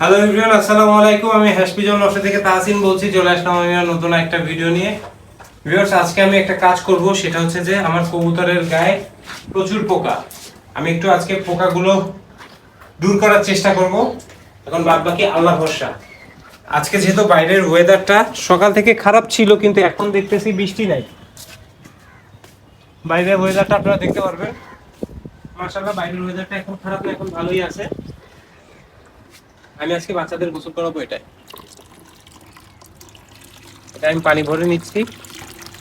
Hello everyone আসসালামু আলাইকুম। আমি হ্যাশপিজন নকশা থেকে তাহসিন বলছি। চলে আসলাম আমি নতুন একটা ভিডিও নিয়ে। ভিউয়ার্স আজকে আমি একটা কাজ করব। সেটা হচ্ছে যে আমার কবুতরের গায়ে প্রচুর পোকা। আমি একটু আজকে পোকাগুলো দূর করার চেষ্টা করব। এখন বাদ বাকি আল্লাহ ভরসা। আজকে যেহেতু বাইরের ওয়েদারটা সকাল থেকে খারাপ ছিল, কিন্তু এখন দেখতেছি বৃষ্টি নাই। বাইরের ওয়েদারটা আপনারা দেখতে পারবেন। মাশাআল্লাহ, বাইরের ওয়েদারটা এখন খারাপ না, এখন ভালোই আছে। আমি আজকে বাচ্চাদের গোসল করাবো এটাই। এটা আমি পানি ভরে নিচ্ছি।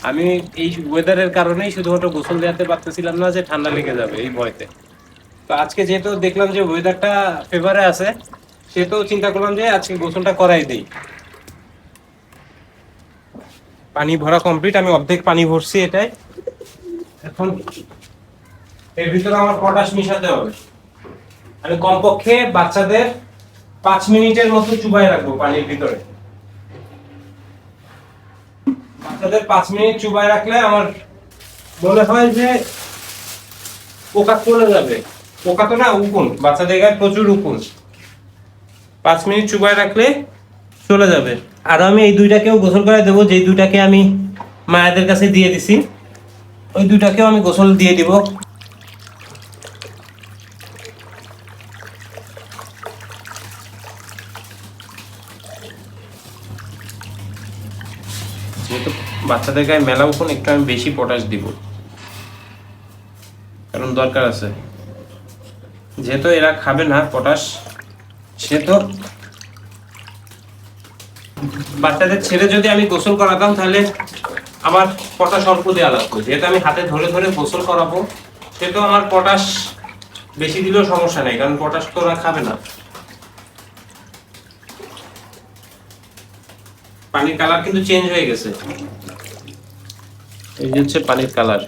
আমি এই ওয়েদারের কারণেই শুধুমাত্র গোসল দেওয়াতে পারতেছিলাম না যে ঠান্ডা লেগে যাবে এই ভয়তে। তো আজকে যেহেতু দেখলাম যে ওয়েদারটা ফেভারে আছে, সেহেতু চিন্তা করলাম যে আজকে গোসলটা করাই দিই। পানি ভরা কমপ্লিট আমি অর্ধেক পানি ভরছি এটাই। এখন এর ভিতরে আমার পটাশ মিশাতে হবে। আমি কমপক্ষে বাচ্চাদের পাঁচ মিনিটের মতো চুবাই রাখব পানির ভিতরে। বাচ্চাদের পাঁচ মিনিট চুবাই রাখলে আমার মনে হয় যে পোকা চলে যাবে। পোকা তো না, উকুন। বাচ্চাদের গায়ে প্রচুর উকুন। পাঁচ মিনিট চুবাই রাখলে চলে যাবে। আর আমি এই দুইটাকেও গোসল করে দেবো, যেই দুইটাকে আমি মায়েদের কাছে দিয়ে দিছি, ওই দুইটাকেও আমি গোসল দিয়ে দিব যেহেতু বাচ্চাদের গায়ে মেলা উকুন একটু আমি বেশি পটাশ দিব। কারণ দরকার আছে। যেহেতু এরা খাবে না পটাশ সেহেতু বাচ্চাদের ছেড়ে যদি আমি গোসল করাতাম তাহলে আমার পটাশ অল্প দেওয়া লাগতো। যেহেতু আমি হাতে ধরে ধরে গোসল করাবো, সেহেতু আমার পটাশ বেশি দিলেও সমস্যা নেই, কারণ পটাশ তো ওরা খাবে না। পানির কালার কিন্তু চেঞ্জ হয়ে গেছে। এই হচ্ছে পানির কালার।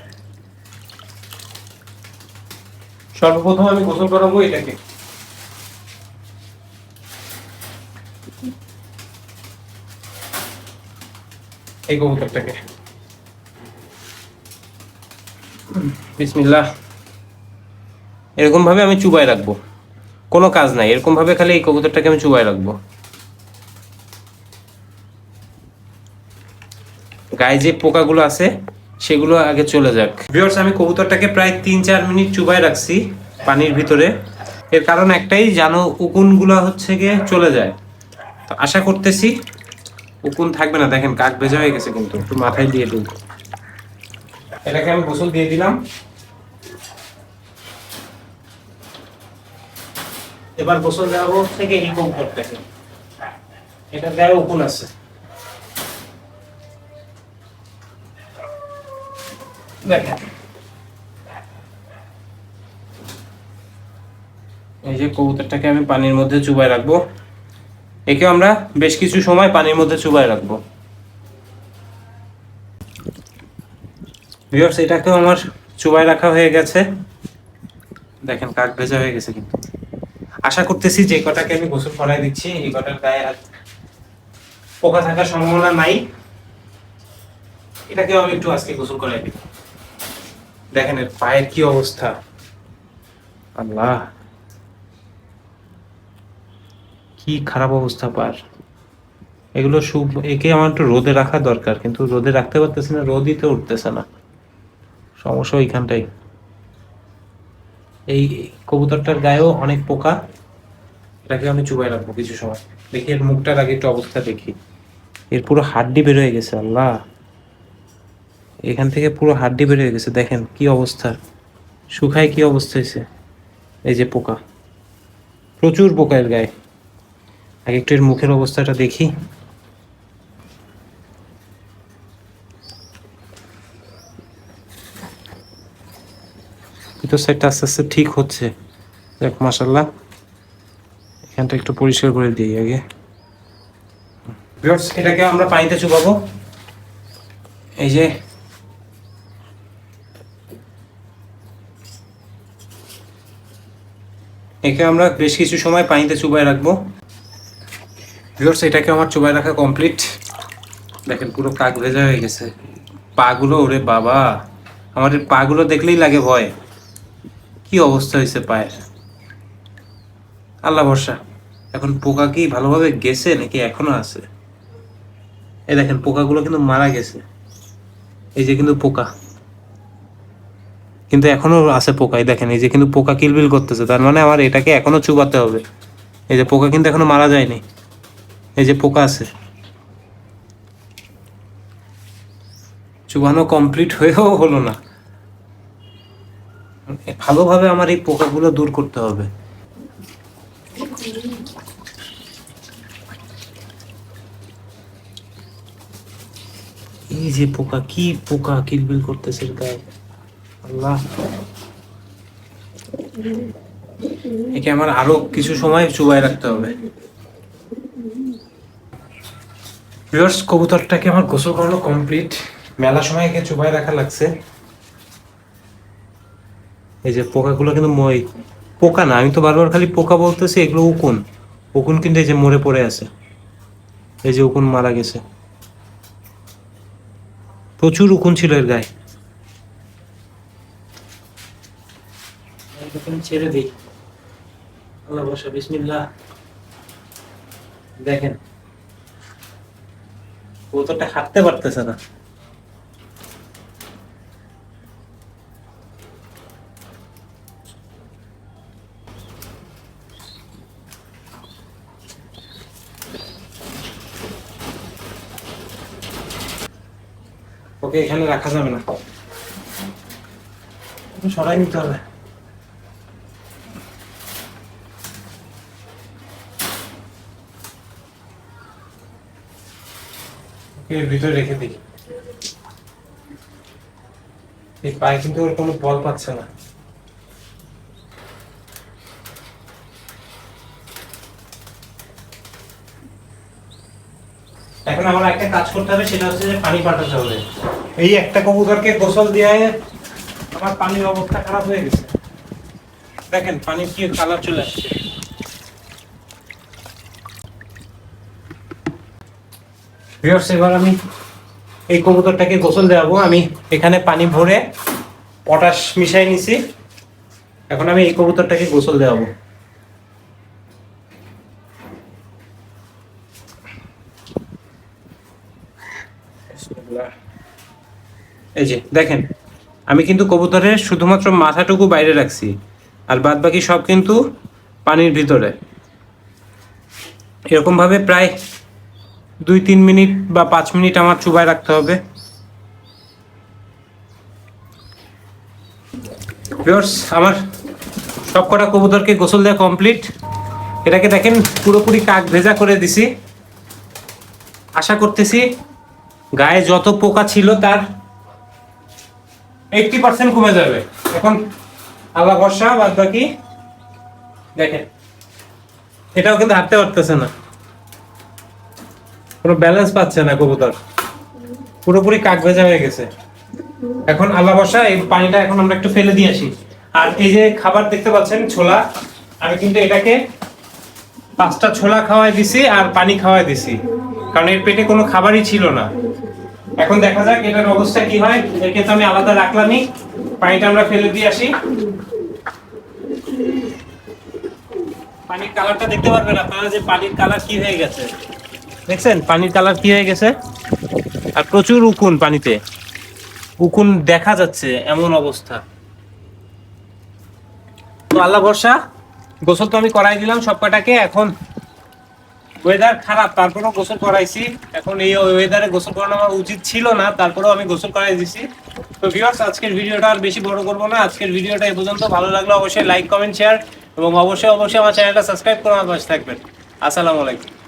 সর্বপ্রথম আমি গোসল করাবো এটাকে। এই কবুতরটাকে। বিসমিল্লাহ। এরকম ভাবে আমি চুবাই রাখব। কোনো কাজ নাই। এরকম ভাবে খালি এই কবুতরটাকে আমি চুবাই রাখব। গায়ে যে পোকাগুলো আছে সেগুলো আগে চলে যাক। ভিউয়ার্স আমি কবুতরটাকে প্রায় তিন চার মিনিট চুবাই রাখছি পানির ভিতরে। এর কারণ একটাই জানো উকুনগুলো হচ্ছে গিয়ে চলে যায়। তো আশা করতেছি উকুন থাকবে না। দেখেন, কাক ভেজা হয়ে গেছে কিন্তু। একটু মাথায় দিয়ে দিই। এটাকে আমি গোসল দিয়ে দিলাম। এবার গোসল দেওয়াবো থেকে এই কবুতরটাকে। এটা গায়ে উকুন আছে। এই যে কবুতরটাকে আমি পানির মধ্যে চুবাই রাখব। একে আমরা বেশ কিছু সময় পানির মধ্যে চুবাই রাখব। ভিউয়ার্স এটাকেও আমার চুবাই রাখা হয়ে গেছে। দেখেন, কাক ভেজা হয়ে গেছে কিন্তু। আশা করতেছি যে কটাকে আমি গোসল করাই দিচ্ছি, এই কটার গায়ে পোকা থাকার সম্ভাবনা নাই। এটাকেও আমি একটু আজকে গোসল করাই দিব দেখেন এর পায়ের কি অবস্থা। আল্লাহ। কি খারাপ অবস্থা পার। এগুলো সুপ একে আমার একটু রোদে রাখা দরকার, কিন্তু রোদে রাখতে পারতেছি না, রোদই তো উঠতেছে না। সমস্যা ওইখানটাই। এই কবুতরটার গায়েও অনেক পোকা, এটাকে আমি চুবাই রাখব কিছু সময়। দেখি এর মুখটার আগে একটু অবস্থা দেখি। এর পুরো হাড্ডি বের হয়ে গেছে, আল্লাহ। এখান থেকে পুরো হাড্ডি বের হয়ে গেছে, দেখেন কি অবস্থা। শুকায় কি অবস্থা হয়েছে? এই যে পোকা। প্রচুর পোকা এর গায়ে। আগে একটু এর মুখের অবস্থাটা দেখি। ভিতর সাইডটা আস্তে আস্তে ঠিক হচ্ছে। দেখ মাসাল্লাহ এখানটা একটু পরিষ্কার করে দিই আগে। এটাকে আমরা পানিতে চুবাবো। এই যে একে আমরা বেশ কিছু সময় পানিতে চুবাই রাখব। ভিউয়ার্স এটাকে আমার চুবাই রাখা কমপ্লিট দেখেন, পুরো কাক ভেজা হয়ে গেছে। পাগুলো, ওরে বাবা! এই পাগুলো দেখলেই লাগে ভয়। কি অবস্থা হয়েছে পায়ের? আল্লাহ ভরসা। এখন পোকা কি ভালোভাবে গেছে নাকি এখনও আছে? এই দেখেন, পোকাগুলো কিন্তু মারা গেছে। এই যে কিন্তু পোকা। কিন্তু এখনও আছে পোকা, এই দেখেন, এই যে কিন্তু পোকা কিলবিল করতেছে, তার মানে আমার এটাকে এখনও চুবাতে হবে। এই যে পোকা কিন্তু এখনও মারা যায়নি। এই যে পোকা আছে। চুবানো কমপ্লিট হয়েও হলো না। ভালোভাবে আমার এই পোকাগুলো দূর করতে হবে। এই যে পোকা, কি পোকা কিলবিল করতেছে গায়ে? আল্লাহ। একে আমার আরও কিছু সময় চুবাই রাখতে হবে। ভিউয়ার্স কবুতরটাকে আমার গোসল করানো কমপ্লিট মেলা সময় একে চুবাই রাখা লাগছে। এই যে পোকাগুলো কিন্তু মই পোকা না, আমি তো বারবার খালি পোকা বলতেছি, এগুলো উকুন। উকুন কিন্তু এই যে মরে পড়ে আছে। এই যে উকুন মারা গেছে। প্রচুর উকুন ছিল এর গায়ে। ছেড়ে দিই। আল্লাহ বসা বিসমিল্লাহ। দেখেন, কবুতরটা হাঁটতে পারতেছে না। ওকে এখানে রাখা যাবে না। সরাই নিতে হবে। এর ভিতরে রেখে দিই। এই পায়ে কিন্তু ওর কোনো বল পাচ্ছে না। এখন আমার একটা কাজ করতে হবে, সেটা হচ্ছে যে পানি পাঠাতে হবে। এই একটা কবুতরকে গোসল দিয়ে আমার পানির অবস্থা খারাপ হয়ে গেছে। দেখেন, পানির কি কালার চলে আসছে। ভিউয়ার্স এবার আমি এই কবুতরটাকে গোসল দেওয়াবো। আমি এখানে পানি ভরে পটাশ মিশাই নিছি। এখন আমি এই কবুতরটাকে গোসল দেওয়াবো। এই যে, দেখেন, আমি কিন্তু কবুতরের শুধুমাত্র মাথাটুকু বাইরে রাখছি, আর বাদ বাকি সব কিন্তু পানির ভিতরে। এরকম ভাবে প্রায় দুই, তিন মিনিট বা পাঁচ মিনিট আমার চুবায় রাখতে হবে। আমার সব কটা কবুতরকে গোসল দেওয়া কমপ্লিট এটাকে দেখেন, পুরোপুরি কাক ভেজা করে দিছি। আশা করতেছি গায়ে যত পোকা ছিল তার এইটটি পার্সেন্ট কমে যাবে। এখন আল্লাহ বর্ষা বাদ বাকি দেখেন। এটাও কিন্তু হাঁটতে পারতেছে না। কোনো ব্যালেন্স পাচ্ছে না কবুতর। পুরোপুরি কাক ভেজা হয়ে গেছে। এখন আল্লাহ বসা এই পানিটা এখন আমরা একটু ফেলে দিয়ে আসি। আর এই যে খাবার দেখতে পাচ্ছেন, ছোলা, আমি কিন্তু এটাকে পাঁচটা ছোলা খাওয়াই দিছি আর পানি খাওয়াই দিছি। কারণ এর পেটে কোনো খাবারই ছিল না। এখন দেখা যাক এটার অবস্থা কি হয়। একে তো আমি আলাদা রাখলামই। পানিটা আমরা ফেলে দিয়ে আসি। পানির কালারটা দেখতে পারবেন আপনারা যে পানির কালার কি হয়ে গেছে। দেখছেন, পানির কালার কি হয়ে গেছে? আর প্রচুর উকুন পানিতে। উকুন দেখা যাচ্ছে এমন অবস্থা। তো আল্লাহ ভরসা, গোসল তো আমি করাই দিলাম সব কটাকে এখন ওয়েদার খারাপ, তারপরেও গোসল করাইছি। এখন এই ওয়েদারে গোসল করানো আমার উচিত ছিল না, তারপরেও আমি গোসল করাই দিছি। তো ভিউয়ার্স আজকের ভিডিওটা আর বেশি বড় করব না। আজকের ভিডিওটা এই পর্যন্ত। ভালো লাগলে অবশ্যই লাইক কমেন্ট শেয়ার এবং অবশ্যই অবশ্যই আমার চ্যানেলটা সাবস্ক্রাইব করে আমার পাশে থাকবেন। আসসালামু আলাইকুম।